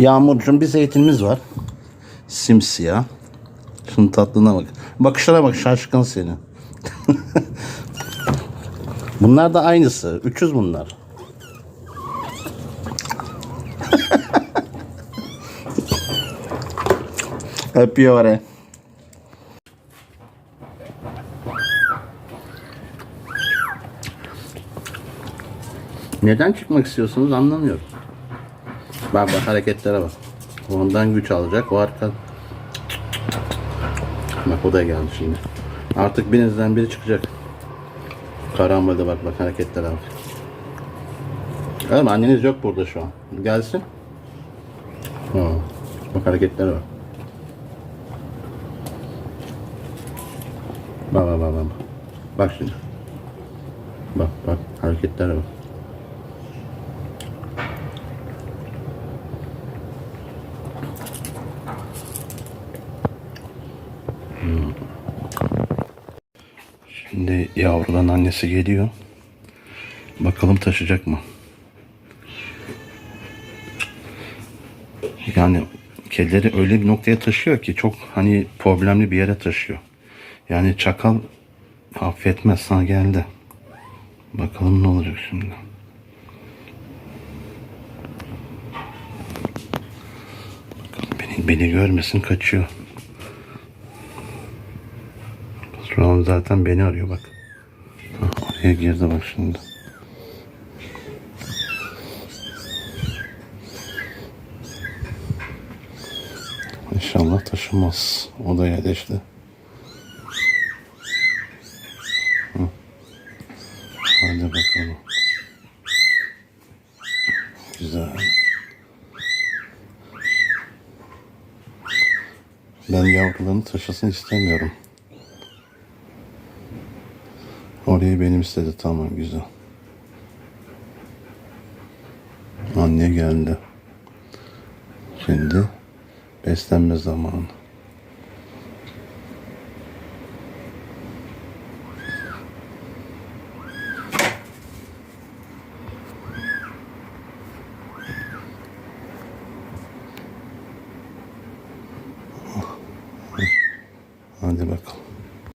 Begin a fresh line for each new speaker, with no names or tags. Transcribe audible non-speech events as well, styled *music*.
Yağmurcuğum bir zeytinimiz var. Simsiyah. Şunun tatlına bak. Bakışlara bak şaşkın seni. *laughs* bunlar da aynısı. 300 bunlar. *laughs* Öpüyor. Neden çıkmak istiyorsunuz anlamıyorum. Bak bak hareketlere bak. Ondan güç alacak. O arka... Bak o da geldi şimdi. Artık birinizden biri çıkacak. Karambolde bak bak hareketlere bak. Oğlum anneniz yok burada şu an. Gelsin. Ha. Bak hareketlere bak. Bak bak bak bak. Bak şimdi. Bak bak hareketlere bak. Şimdi yavrudan annesi geliyor. Bakalım taşıyacak mı? Yani kedileri öyle bir noktaya taşıyor ki çok hani problemli bir yere taşıyor. Yani çakal affetmez sana geldi. Bakalım ne olacak şimdi. Bakalım beni, beni görmesin kaçıyor. Şu an zaten beni arıyor bak. Oraya girdi bak şimdi. İnşallah taşımaz. O da yerleşti. Hadi bakalım. Güzel. Ben yavrularını taşısın istemiyorum. Orayı benim istedi. Tamam güzel. Anne geldi. Şimdi beslenme zamanı. Hadi bakalım.